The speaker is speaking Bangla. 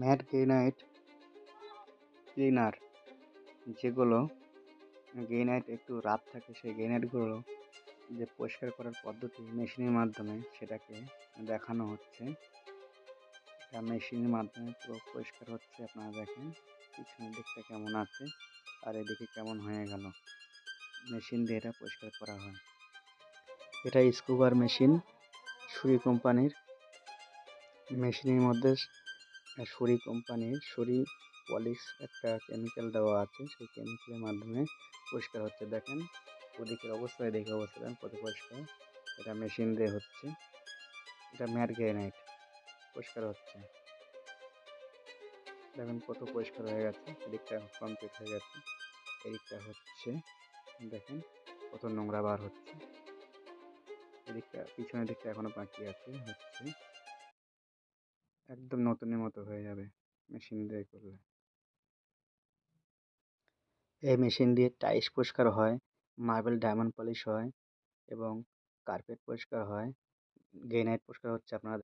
ম্যাট গ্রেনাইট ক্লিনার, যেগুলো গ্রেনাইট একটু রাফ থাকে, সেই গ্রেনাইটগুলো যে পরিষ্কার করার পদ্ধতি মেশিনের মাধ্যমে সেটাকে দেখানো হচ্ছে। এটা মেশিনের মাধ্যমে পুরো পরিষ্কার হচ্ছে, আপনারা দেখেন পিছনের দিকটা কেমন আছে আর এদিকে কেমন হয়ে গেল। মেশিন দিয়ে এটা পরিষ্কার করা হয়। এটা স্কুবার মেশিন, সুরি কোম্পানির মেশিনের মধ্যে সুরি কোম্পানির সুরি পলিশ একটা কেমিক্যাল দেওয়া আছে। সেই কেমিক্যালের মাধ্যমে পরিষ্কার হচ্ছে। দেখেন, ওদিকের অবস্থায় দেখে অবস্থা কত পরিষ্কার। এটা মেশিন দিয়ে হচ্ছে। এটা ম্যাট গ্রেনাইট। পরিষ্কার হচ্ছে। দেখেন কত পরিষ্কার হয়ে গেছে। এদিকটা কমপ্লিট হয়ে গেছে। এদিকটা হচ্ছে, দেখেন কত নোংরা বার হচ্ছে। এদিকটা, পিছনের দিকটা এখনও বাকি আছে। হচ্ছে একদম নতুনের মতো হয়ে যাবে মেশিন দিয়ে করলে। এই মেশিন দিয়ে টাইলস পরিষ্কার হয়, মার্বেল ডায়মন্ড পলিশ হয় এবং কার্পেট পরিষ্কার হয়, গ্রেনাইট পরিষ্কার হচ্ছে আপনারা